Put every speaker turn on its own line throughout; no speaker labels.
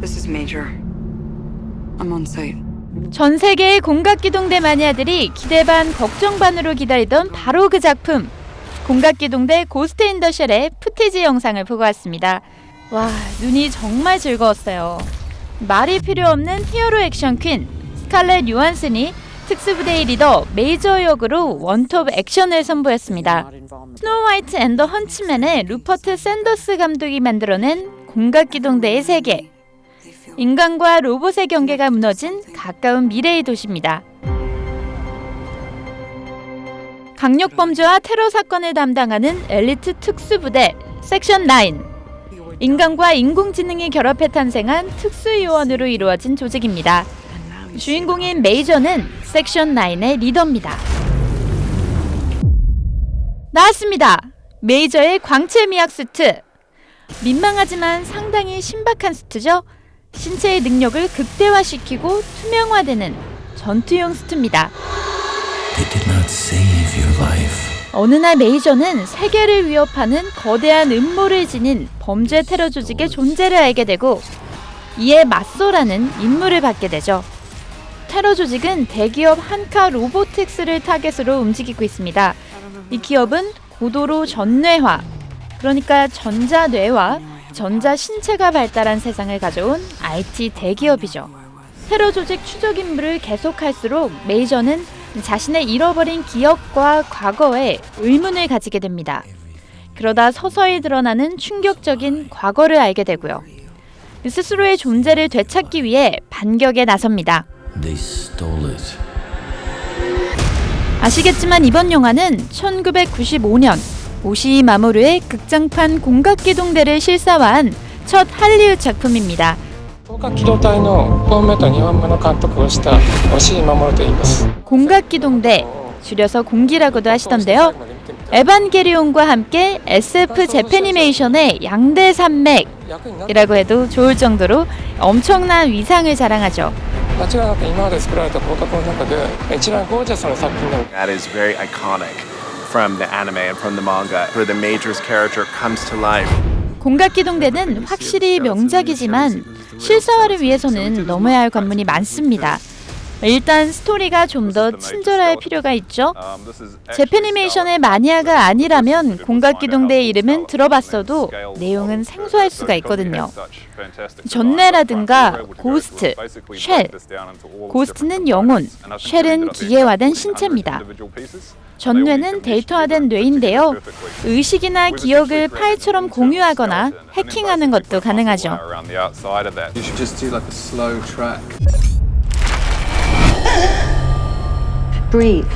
This is Major. I'm on site.
전 세계의 공각 기동대 마니아들이 기대 반 걱정 반으로 기다리던 바로 그 작품 공각 기동대 고스트 인더 쉘의 푸티지 영상을 보고 왔습니다. 와 눈이 정말 즐거웠어요. 말이 필요 없는 히어로 액션 퀸 스칼렛 요한슨이 특수부대의 리더 메이저 역으로 원톱 액션을 선보였습니다. 스노우 화이트 앤더 헌츠맨의 루퍼트 샌더스 감독이 만들어낸 공각 기동대의 세계 인간과 로봇의 경계가 무너진 가까운 미래의 도시입니다. 강력 범죄와 테러 사건을 담당하는 엘리트 특수부대 섹션 9. 인간과 인공지능이 결합해 탄생한 특수요원으로 이루어진 조직입니다. 주인공인 메이저는 섹션 9의 리더입니다. 나왔습니다. 메이저의 광채 미학 수트. 민망하지만 상당히 신박한 수트죠. 신체의 능력을 극대화시키고 투명화되는 전투용 수트입니다.
They did not save your life.
어느 날 메이저는 세계를 위협하는 거대한 음모를 지닌 범죄 테러 조직의 존재를 알게 되고 이에 맞서라는 임무를 받게 되죠. 테러 조직은 대기업 한카 로보틱스를 타겟으로 움직이고 있습니다. 이 기업은 고도로 전뇌화, 그러니까 전자뇌와 전자 신체가 발달한 세상을 가져온 IT 대기업이죠. 테러 조직 추적 임무를 계속할수록 메이저는 자신의 잃어버린 기억과 과거에 의문을 가지게 됩니다. 그러다 서서히 드러나는 충격적인 과거를 알게 되고요. 스스로의 존재를 되찾기 위해 반격에 나섭니다. 아시겠지만 이번 영화는 1995년 오시이 마모루의 극장판 공각기동대를 실사화한 첫 할리우드 작품입니다.
高架機動隊の1本目と2本目の監督をした押井守と言います
공각기동대, 줄여서 공기라고도 하시던데요. 에반게리온과 함께 SF 재패니메이션의 양대 산맥이라고 해도 좋을 정도로 엄청난 위상을 자랑하죠.
間違いなく今まで作られた広角の中で一番ゴージャスな作品なの
That is very iconic From the anime and from the manga, where the Major's character comes to life.
공각기동대는 확실히 명작이지만 실사화를 위해서는 넘어야 할 관문이 많습니다. 일단 스토리가 좀 더 친절할 필요가 있죠. 재패니메이션의 마니아가 아니라면 공각기동대의 이름은 들어봤어도 내용은 생소할 수가 있거든요. 전뇌라든가 고스트, 쉘. 고스트는 영혼, 쉘은 기계화된 신체입니다. 전뇌는 데이터화된 뇌인데요. 의식이나 기억을 파일처럼 공유하거나 해킹하는 것도 가능하죠.
Breathe.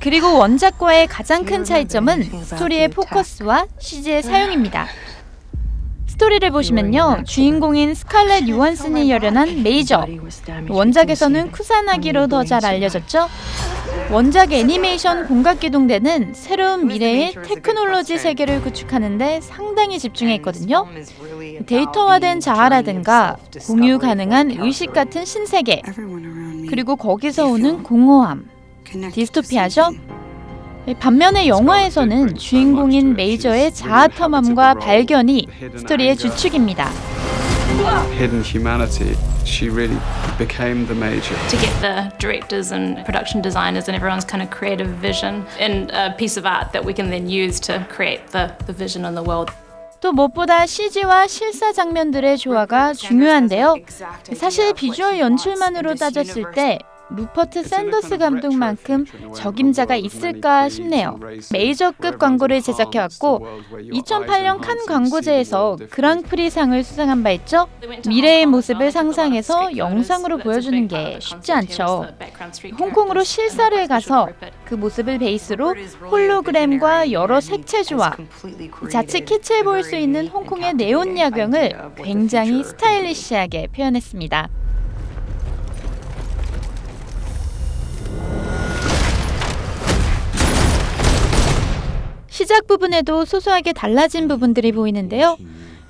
그리고 원작과의 가장 큰 차이점은 스토리의 포커스와 CG의 사용입니다. 스토리를 보시면요. 주인공인 스칼렛 요한슨이 열연한 메이저. 원작에서는 쿠사나기로 더 잘 알려졌죠. 원작 애니메이션 공각기동대는 새로운 미래의 테크놀로지 세계를 구축하는데 상당히 집중해 있거든요. 데이터화된 자아라든가 공유 가능한 의식 같은 신세계, 그리고 거기서 오는 공허함, 디스토피아죠? 반면에 영화에서는 주인공인 메이저의 자아 탐험과 발견이 스토리의 주축입니다.
Hidden humanity. She really became the major.
to get the directors and production designers and everyone's kind of creative vision in a piece of art that we can then use to create the, the vision and the world.
또 무엇보다 CG와 실사 장면들의 조화가 중요한데요. 사실 비주얼 연출만으로 따졌을 때 루퍼트 샌더스 감독만큼 적임자가 있을까 싶네요. 메이저급 광고를 제작해왔고 2008년 칸 광고제에서 그랑프리 상을 수상한 바 있죠. 미래의 모습을 상상해서 영상으로 보여주는 게 쉽지 않죠. 홍콩으로 실사를 가서 그 모습을 베이스로 홀로그램과 여러 색채 조화, 자칫 키치해 보일 수 있는 홍콩의 네온 야경을 굉장히 스타일리시하게 표현했습니다. 시작 부분에도 소소하게 달라진 부분들이 보이는데요.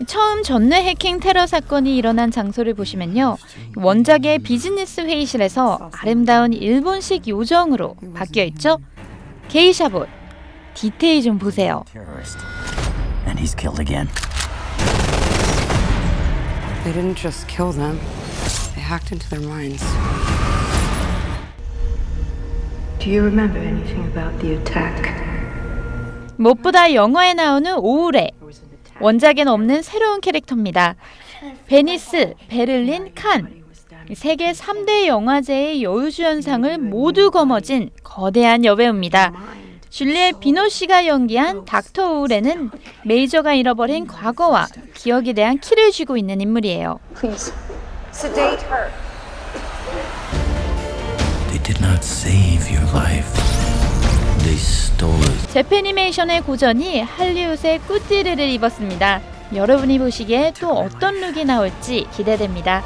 처음 전뇌 해킹 테러 사건이 일어난 장소를 보시면요. 원작의 비즈니스 회의실에서 아름다운 일본식 요정으로 바뀌어 있죠. 게이샤봇. 디테일 좀 보세요.
Terrorist. And he's killed again.
They didn't just kill them, they hacked into their minds.
Do you remember anything about the attack?
무엇보다 영화에 나오는 오우레. 원작엔 없는 새로운 캐릭터입니다. 베니스, 베를린, 칸. 세계 3대 영화제의 여우주연상을 모두 거머쥔 거대한 여배우입니다. 줄리엣 비노 씨가 연기한 닥터 오우레는 메이저가 잃어버린 과거와 기억에 대한 키를 쥐고 있는 인물이에요.
They did not save your life.
재패니메이션의 고전이 할리우드의 꾸띠르를 입었습니다. 여러분이 보시기에 또 어떤 룩이 나올지 기대됩니다.